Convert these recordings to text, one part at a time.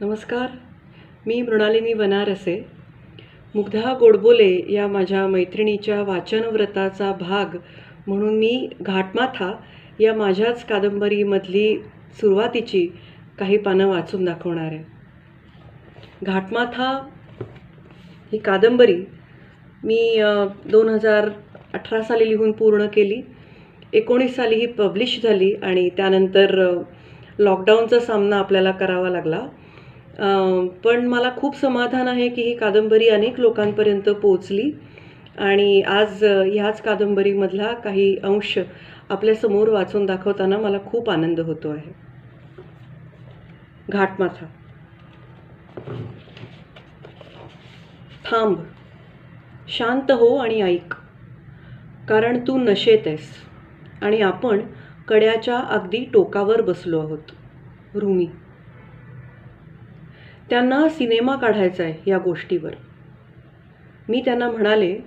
नमस्कार. मी मृणालिनी वनारसे मुग्धा गोडबोले या माझ्या मैत्रिणीच्या वाचनव्रताचा भाग म्हणून मी घाटमाथा या माझ्याच कादंबरीमधली सुरुवातीची काही पानं वाचून दाखवणार आहे. घाटमाथा ही कादंबरी मी दोन हजार अठरा साली लिहून पूर्ण केली. एकोणीस साली ही पब्लिश झाली आणि त्यानंतर लॉकडाऊनचा सामना आपल्याला करावा लागला. पण मला खूप समाधान आहे की ही कादंबरी अनेक लोकांपर्यंत पोचली आणि आज ह्याच कादंबरीमधला काही अंश आपल्यासमोर वाचून दाखवताना मला खूप आनंद होतो आहे. घाटमाथा. थांब. शांत हो आणि ऐक. कारण तू नशेत आहेस आणि आपण कड्याच्या अगदी टोकावर बसलो आहोत. रुमी. त्यांना सिनेमा काढायचा आहे या गोष्टीवर. मी त्यांना म्हणाले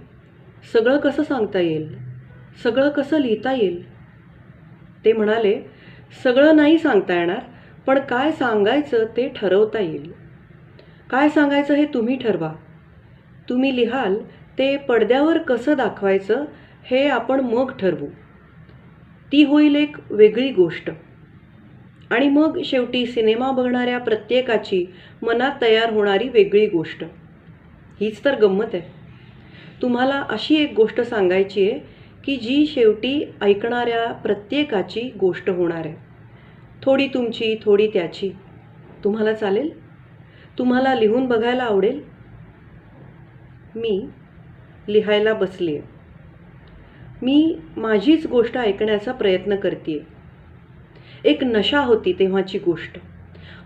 सगळं कसं सांगता येईल? सगळं कसं लिहिता येईल? ते म्हणाले सगळं नाही सांगता येणार पण काय सांगायचं ते ठरवता येईल. काय सांगायचं हे तुम्ही ठरवा. तुम्ही लिहाल ते पडद्यावर कसं दाखवायचं हे आपण मग ठरवू. ती होईल एक वेगळी गोष्ट. आणि मग शेवटी सिनेमा बघणाऱ्या प्रत्येकाची मनात तयार होणारी वेगळी गोष्ट. हीच तर गंमत आहे. तुम्हाला अशी एक गोष्ट सांगायची आहे की जी शेवटी ऐकणाऱ्या प्रत्येकाची गोष्ट होणार आहे. थोडी तुमची थोडी त्याची. तुम्हाला चालेल? तुम्हाला लिहून बघायला आवडेल? मी लिहायला बसली आहे मी माझीच गोष्ट ऐकण्याचा प्रयत्न करते एक नशा होती तेव्हाची गोष्ट.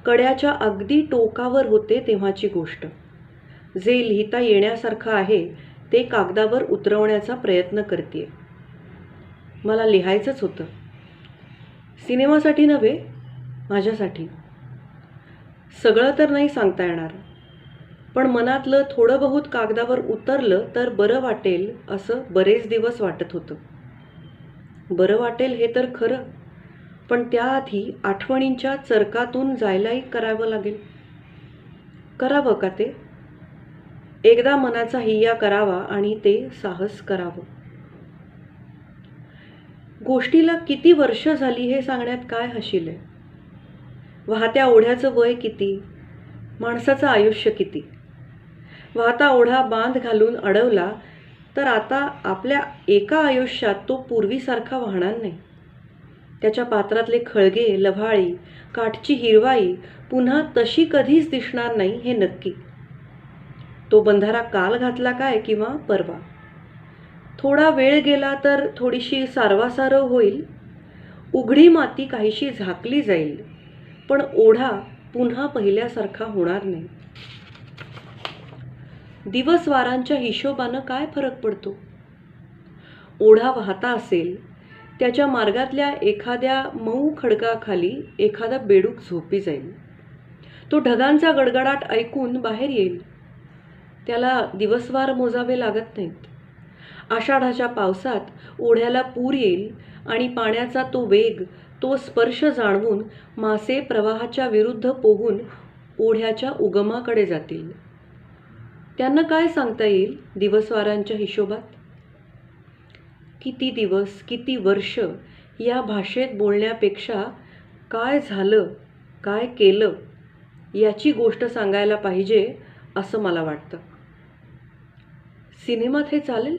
कड्याच्या अगदी टोकावर होते तेव्हाची गोष्ट. जे लिहिता येण्यासारखं आहे ते कागदावर उतरवण्याचा प्रयत्न करते मला लिहायचंच होतं. सिनेमासाठी नव्हे माझ्यासाठी. सगळं तर नाही सांगता येणार. पण मनातलं थोडं बहुत कागदावर उतरलं तर बरं वाटेल असं बरेच दिवस वाटत होतं. बरं वाटेल हे तर खरं. पण त्याआधी आठवणींच्या चरकातून जायलाही करावं लागेल. करावं का ते? एकदा मनाचा हिय्या करावा आणि ते साहस करावं. गोष्टीला किती वर्ष झाली हे सांगण्यात काय हशील आहे? वाहत्या ओढ्याचं वय किती? माणसाचं आयुष्य किती? वाहता ओढा बांध घालून अडवला तर आता आपल्या एका आयुष्यात तो पूर्वीसारखा वाहणार नाही. त्याच्या पात्रातले खळगे लव्हाळी काठची हिरवाई पुन्हा तशी कधीच दिसणार नाही हे नक्की. तो बंधारा काल घातला काय किंवा परवा? थोडा वेळ गेला तर थोडीशी सारवासारव होईल. उघडी माती काहीशी झाकली जाईल पण ओढा पुन्हा पहिल्यासारखा होणार नाही. दिवसवारांच्या हिशोबानं काय फरक पडतो? ओढा वाहता असेल त्याच्या मार्गातल्या एखाद्या मऊ खडकाखाली एखादा बेडूक झोपी जाईल तो ढगांचा गडगडाट ऐकून बाहेर येईल. त्याला दिवसवार मोजावे लागत नाहीत. आषाढाच्या पावसात ओढ्याला पूर येईल आणि पाण्याचा तो वेग तो स्पर्श जाणवून मासे प्रवाहाच्या विरुद्ध पोहून ओढ्याच्या उगमाकडे जातील. त्यांना काय सांगता येईल दिवसवारांच्या हिशोबात? किती दिवस किती वर्ष या भाषेत बोलण्यापेक्षा काय झालं काय केलं याची गोष्ट सांगायला पाहिजे असं मला वाटतं. सिनेमात हे चालेल?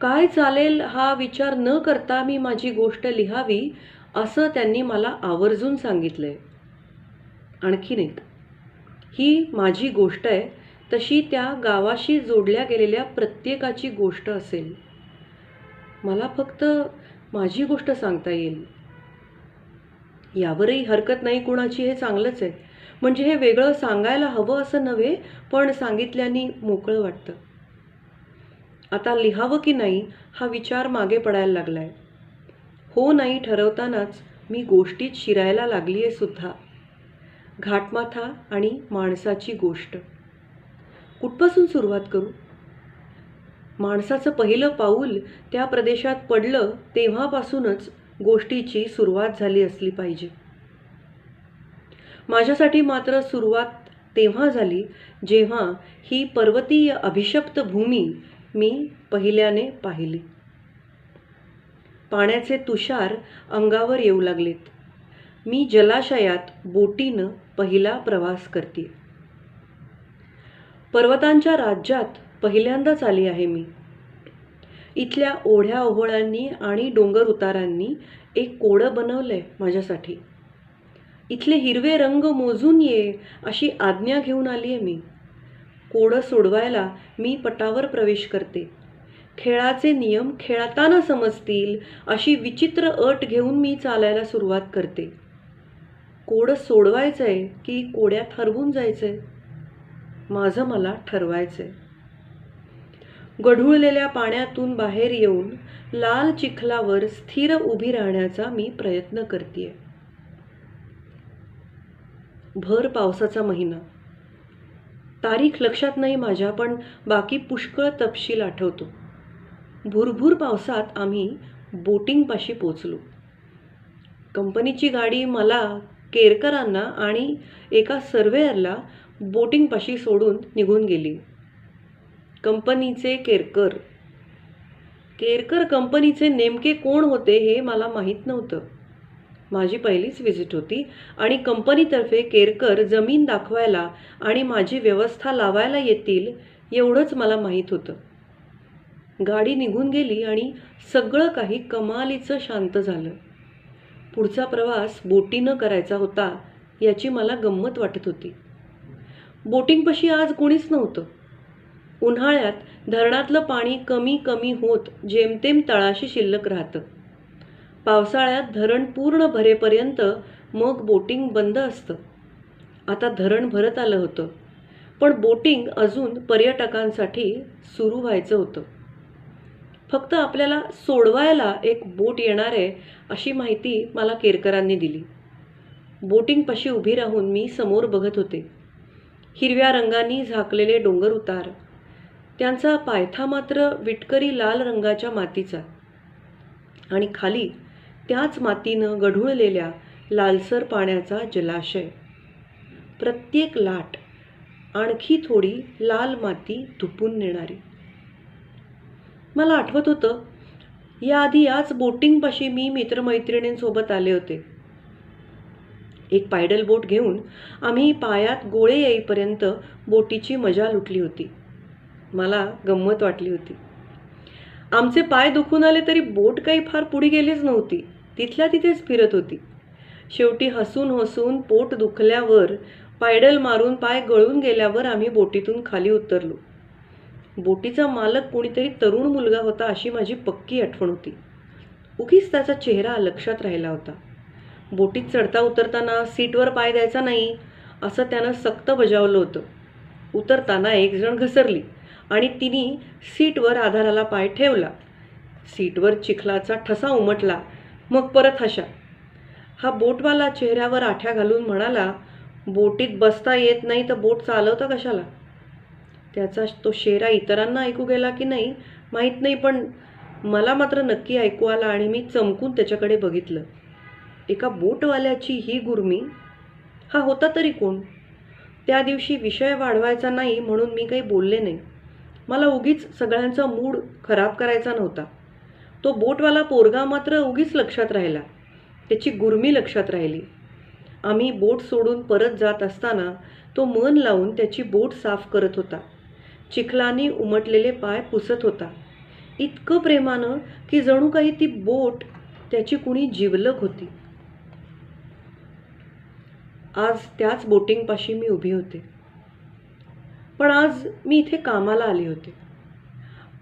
काय चालेल हा विचार न करता मी माझी गोष्ट लिहावी असं त्यांनी मला आवर्जून सांगितलंय. आणखीन एक ही माझी गोष्ट आहे तशी त्या गावाशी जोडल्या गेलेल्या प्रत्येकाची गोष्ट असेल. मला फक्त माझी गोष्ट सांगता येईल. यावरही हरकत नाही कुणाची हे चांगलंच आहे. म्हणजे हे वेगळं सांगायला हवं असं नव्हे पण सांगितल्याने मोकळं वाटतं. आता लिहावं की नाही हा विचार मागे पडायला लागलाय. हो नाही ठरवतानाच मी गोष्टीत शिरायला लागली आहे सुद्धा. घाटमाथा आणि माणसाची गोष्ट. कुठपासून सुरुवात करू? माणसाचं पहिलं पाऊल त्या प्रदेशात पडलं तेव्हापासूनच गोष्टीची सुरुवात झाली असली पाहिजे. माझ्यासाठी मात्र सुरुवात तेव्हा झाली जेव्हा ही पर्वतीय अभिशप्त भूमी मी पहिल्याने पाहिली. पाण्याचे तुषार अंगावर येऊ लागलेत. मी जलाशयात बोटीनं पहिला प्रवास करते पर्वतांच्या राज्यात पहिल्यांदाच आली आहे मी. इथल्या ओढ्या ओहोळांनी आणि डोंगर उतारांनी एक कोडं बनवलं आहे माझ्यासाठी. इथले हिरवे रंग मोजून ये अशी आज्ञा घेऊन आली आहे मी. कोडं सोडवायला मी पटावर प्रवेश करते. खेळाचे नियम खेळताना समजतील अशी विचित्र अट घेऊन मी चालायला सुरुवात करते. कोडं सोडवायचं आहे की कोड्यात हरवून आहे माझं मला ठरवायचं आहे गढूळलेल्या पाण्यातून बाहेर येऊन लाल चिखलावर स्थिर उभी राहण्याचा मी प्रयत्न करते भर पावसाचा महिना. तारीख लक्षात नाही माझ्या पण बाकी पुष्कळ तपशील आठवतो. भुरभुर पावसात आम्ही बोटिंगपाशी पोचलो कंपनीची गाडी मला केरकरांना आणि एका सर्वेअरला बोटिंगपाशी सोडून निघून गेली. कंपनीचे केरकर. केरकर कंपनीचे नेमके कोण होते हे मला माहीत नव्हतं. माझी पहिलीच व्हिजिट होती आणि कंपनीतर्फे केरकर जमीन दाखवायला आणि माझी व्यवस्था लावायला येतील एवढंच मला माहीत होतं. गाडी निघून गेली आणि सगळं काही कमालीचं शांत झालं. पुढचा प्रवास बोटीनं करायचा होता याची मला गंमत वाटत होती. बोटिंगपाशी आज कोणीच नव्हतं. उन्हाळ्यात धरणातलं पाणी कमी कमी होत जेमतेम तळाशी शिल्लक राहतं. पावसाळ्यात धरण पूर्ण भरेपर्यंत मग बोटिंग बंद असतं. आता धरण भरत आलं होतं. पण बोटिंग अजून पर्यटकांसाठी सुरू व्हायचं होतं. फक्त आपल्याला सोडवायला एक बोट येणार आहे अशी माहिती मला केरकरांनी दिली. बोटिंगपाशी उभी राहून मी समोर बघत होते. हिरव्या रंगांनी झाकलेले डोंगर उतार त्यांचा पायथा मात्र विटकरी लाल रंगाच्या मातीचा. आणि खाली त्याच मातीनं गढूळलेल्या लालसर पाण्याचा जलाशय. प्रत्येक लाट आणखी थोडी लाल माती धुपून नेणारी. मला आठवत होतं याआधी याच बोटिंगपाशी मी मित्रमैत्रिणींसोबत आले होते. एक पायडल बोट घेऊन आम्ही पायात गोळे येईपर्यंत बोटीची मजा लुटली होती. मला गंमत वाटली होती. आमचे पाय दुखून आले तरी बोट काही फार पुढे गेलीच नव्हती. तिथल्या तिथेच फिरत होती. शेवटी हसून हसून पोट दुखल्यावर पायडल मारून पाय गळून गेल्यावर आम्ही बोटीतून खाली उतरलो. बोटीचा मालक कोणीतरी तरुण मुलगा होता अशी माझी पक्की आठवण होती. उगीच त्याचा चेहरा लक्षात राहिला होता. बोटीत चढता उतरताना सीटवर पाय द्यायचा नाही असं त्यानं सक्त बजावलं होतं. उतरताना एक जण घसरली. आणि तिने सीटवर आधाराला पाय ठेवला. सीटवर चिखलाचा ठसा उमटला. मग परत हशा. हा बोटवाला चेहऱ्यावर आठ्या घालून म्हणाला बोटीत बसता येत नाही तर बोट चालवता कशाला? त्याचा तो शेरा इतरांना ऐकू गेला की नाही माहीत नाही पण मला मात्र नक्की ऐकू आला आणि मी चमकून त्याच्याकडे बघितलं. एका बोटवाल्याची ही गुरमी हा होता तरी कोण? त्या दिवशी विषय वाढवायचा नाही म्हणून मी काही बोलले नाही. मला उगीच सगळ्यांचा मूड खराब करायचा नव्हता. तो बोटवाला पोरगा मात्र उगीच लक्षात राहिला. त्याची गुरमी लक्षात राहिली. आम्ही बोट सोडून परत जात असताना तो मन लावून त्याची बोट साफ करत होता. चिखलानी उमटलेले पाय पुसत होता. इतकं प्रेमानं की जणू काही ती बोट त्याची कुणी जिवलक होती. आज त्याच बोटिंगपाशी मी उभी होते. पण आज मी इथे कामाला आले होते.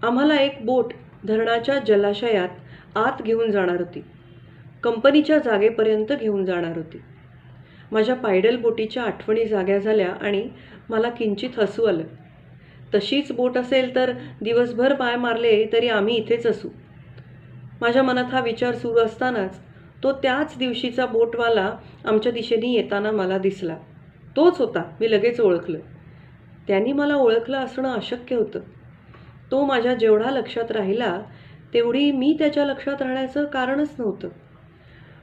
आम्हाला एक बोट धरणाच्या जलाशयात आत घेऊन जाणार होती. कंपनीच्या जागेपर्यंत घेऊन जाणार होती. माझ्या पायडल बोटीच्या आठवणी जाग्या झाल्या आणि मला किंचित हसू आलं. तशीच बोट असेल तर दिवसभर पाय मारले तरी आम्ही इथेच असू. माझ्या मनात हा विचार सुरू असतानाच तो त्याच दिवशीचा बोटवाला आमच्या दिशेने येताना मला दिसला. तोच होता मी लगेच ओळखलं. त्यांनी मला ओळखलं असणं अशक्य होतं. तो माझ्या जेवढा लक्षात राहिला तेवढी मी त्याच्या लक्षात राहण्याचं कारणच नव्हतं.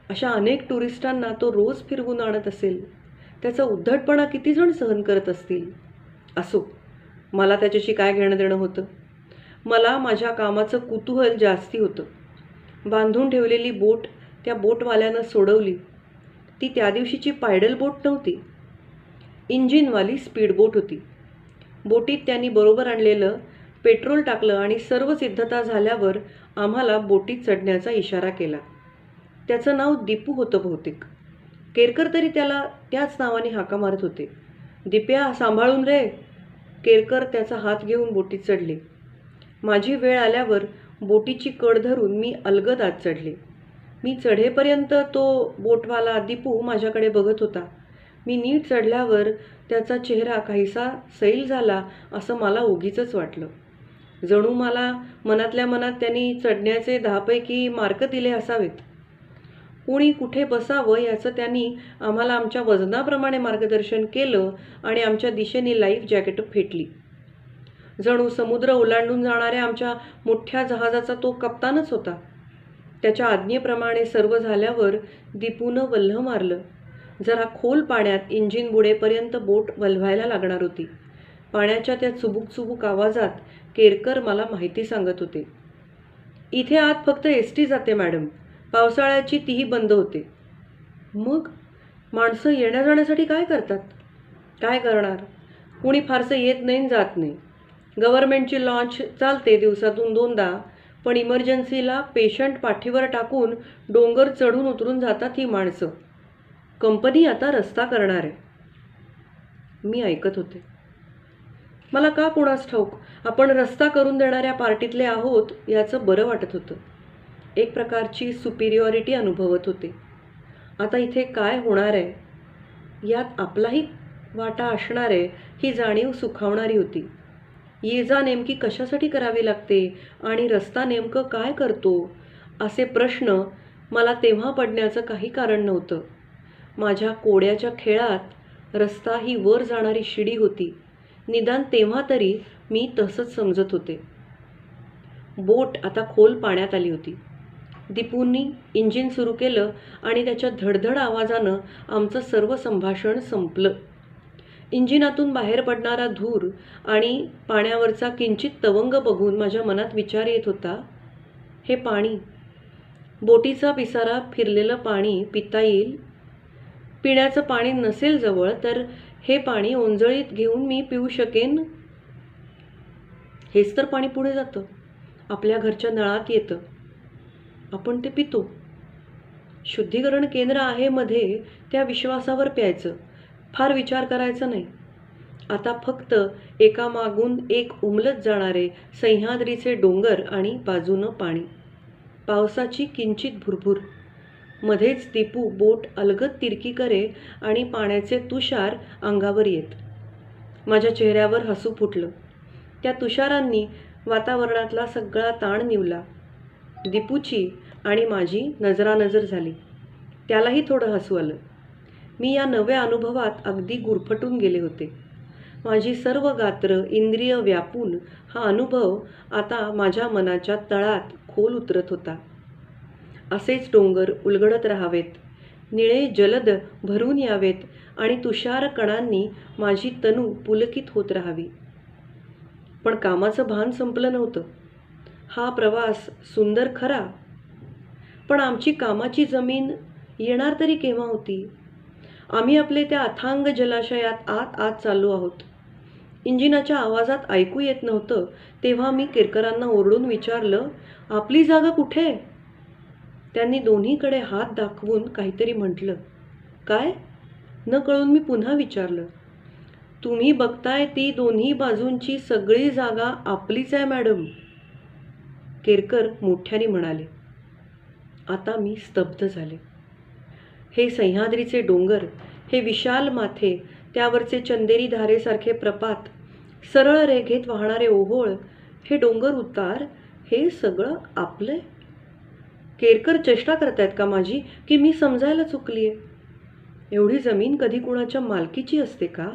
अशा अनेक टुरिस्टांना तो रोज फिरवून आणत असेल त्याचा उद्धटपणा किती जण सहन करत असतील? असो मला त्याच्याशी काय घेणं देणं होतं? मला माझ्या कामाचं कुतूहल जास्ती होतं. बांधून ठेवलेली बोट त्या बोटवाल्यानं सोडवली. ती त्या दिवशीची पायडल बोट नव्हती. इंजिनवाली स्पीड बोट होती. बोटीत त्यांनी बरोबर आणलेलं पेट्रोल टाकलं आणि सर्व सिद्धता झाल्यावर आम्हाला बोटीत चढण्याचा इशारा केला. त्याचं नाव दीपू होतं बहुतेक. केरकर तरी त्याला त्याच नावाने हाका मारत होते. दिप्या सांभाळून रे. केरकर त्याचा हात घेऊन बोटीत चढले. माझी वेळ आल्यावर बोटीची कड धरून मी अलगद आत चढले. मी चढेपर्यंत तो बोटवाला दीपू माझ्याकडे बघत होता. मी नीट चढल्यावर त्याचा चेहरा काहीसा सैल झाला असं मला उगीचंच वाटलं. जणू मला मनातल्या मनात त्यांनी चढण्याचे दहापैकी मार्क दिले असावेत. कुणी कुठे बसावं याचं त्यांनी आम्हाला आमच्या वजनाप्रमाणे मार्गदर्शन केलं आणि आमच्या दिशेने लाईफ जॅकेट फेटली. जणू समुद्र ओलांडून जाणाऱ्या आमच्या मोठ्या जहाजाचा तो कप्तानच होता. त्याच्या आज्ञेप्रमाणे सर्व झाल्यावर दीपूनं वल्ह मारलं. जरा खोल पाण्यात इंजिन बुडेपर्यंत बोट वलवायला लागणार होती. पाण्याच्या त्या चुबुक चुबुक आवाजात केरकर मला माहिती सांगत होते. इथे आत फक्त एस टी जाते मॅडम. पावसाळ्याची तीही बंद होते. मग? माणसं येण्या जाण्यासाठी काय करतात? काय करणार? कुणी फारसं येत नाही जात नाही. गव्हर्मेंटची लॉन्च चालते दिवसातून दोनदा पण इमर्जन्सीला पेशंट पाठीवर टाकून डोंगर चढून उतरून जातात ही माणसं. कंपनी आता रस्ता करणार आहे. मी ऐकत होते. मला का कोणास ठाऊक आपण रस्ता करून देणाऱ्या पार्टीतले आहोत याचं बरं वाटत होतं. एक प्रकारची सुपिरियॉरिटी अनुभवत होते. आता इथे काय होणार आहे? यात आपलाही वाटा असणार आहे ही जाणीव सुखावणारी होती. ये जा नेमकी कशासाठी करावी लागते आणि रस्ता नेमकं काय करतो असे प्रश्न मला तेव्हा पडण्याचं काही कारण नव्हतं. माझ्या कोड्याच्या खेळात रस्ता ही वर जाणारी शिडी होती. निदान तेव्हा तरी मी तसंच समजत होते. बोट आता खोल पाण्यात आली होती. दीपूंनी इंजिन सुरू केलं आणि त्याच्या धडधड आवाजानं आमचं सर्व संभाषण संपलं. इंजिनातून बाहेर पडणारा धूर आणि पाण्यावरचा किंचित तवंग बघून माझ्या मनात विचार येत होता हे पाणी बोटीचा पिसारा फिरलेलं पाणी पिता येईल? पिण्याचं पाणी नसेल जवळ तर हे पाणी ओंजळीत घेऊन मी पिऊ शकेन? हेच तर पाणी पुढे जातं. आपल्या घरच्या नळात येतं. आपण ते पितो. शुद्धीकरण केंद्र आहे मध्ये त्या विश्वासावर प्यायचं. फार विचार करायचा नाही. आता फक्त एकामागून एक उमलत जाणारे सह्याद्रीचे डोंगर आणि बाजूनं पाणी. पावसाची किंचित भुरभूर. मध्येच दीपू बोट अलगद तिरकी करे आणि पाण्याचे तुषार अंगावर येत. माझ्या चेहऱ्यावर हसू फुटलं. त्या तुषारांनी वातावरणातला सगळा ताण निवला. दीपूची आणि माझी नजरानजर झाली. त्यालाही थोडं हसू आलं. मी या नव्या अनुभवात अगदी गुरफटून गेले होते. माझी सर्व गात्र इंद्रिय व्यापून हा अनुभव आता माझ्या मनाच्या तळात खोल उतरत होता. असेच डोंगर उलगडत राहावेत. निळे जलद भरून यावेत आणि तुषार कणांनी माझी तनू पुलकित होत राहावी. पण कामाचं भान संपलं नव्हतं. हा प्रवास सुंदर खरा. पण आमची कामाची जमीन येणार तरी केव्हा होती? आम्ही आपले त्या अथांग जलाशयात आत आत चाललो आहोत. इंजिनाच्या आवाजात ऐकू येत नव्हतं तेव्हा मी केरकरांना ओरडून विचारलं आपली जागा कुठे? त्यांनी दोन्हीकडे हात दाखवून काहीतरी म्हटलं. काय? न कळून मी पुन्हा विचारलं. तुम्ही बघताय ती दोन्ही बाजूंची सगळी जागा आपलीच आहे मॅडम. केरकर मोठ्याने म्हणाले. आता मी स्तब्ध झाले. हे सह्याद्रीचे डोंगर हे विशाल माथे त्यावरचे चंदेरी धारेसारखे प्रपात सरळ रेघेत वाहणारे ओहोळ हे डोंगर उतार हे सगळं आपलं आहे केरकर चेष्टा करतायत का माझी की मी समजायला चुकली आहे एवढी जमीन कधी कुणाच्या मालकीची असते का?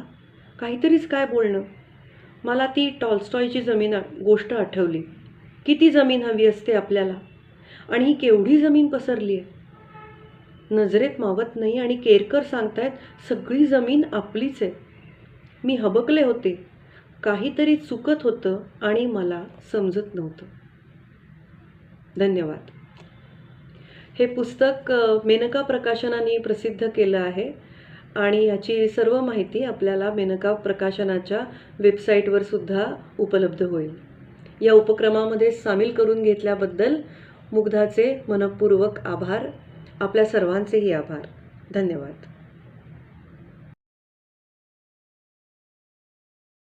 काहीतरीच काय बोलणं? मला ती टॉलस्टॉयची जमीन गोष्ट आठवली. किती जमीन हवी असते आपल्याला? आणि ही केवढी जमीन पसरली आहे नजरेत मावत नाही आणि केरकर सांगतायत सगळी जमीन आपलीच आहे. मी हबकले होते. काहीतरी चुकत होतं आणि मला समजत नव्हतं. धन्यवाद. हे पुस्तक मेनका प्रकाशनाने प्रसिद्ध केलं आहे आणि याची सर्व माहिती आपल्याला मेनका प्रकाशनाच्या वेबसाईटवर सुद्धा उपलब्ध होईल. या उपक्रमामध्ये सामील करून घेतल्याबद्दल मुग्धाचे मनपूर्वक आभार. आपल्या सर्वांचेही आभार. धन्यवाद.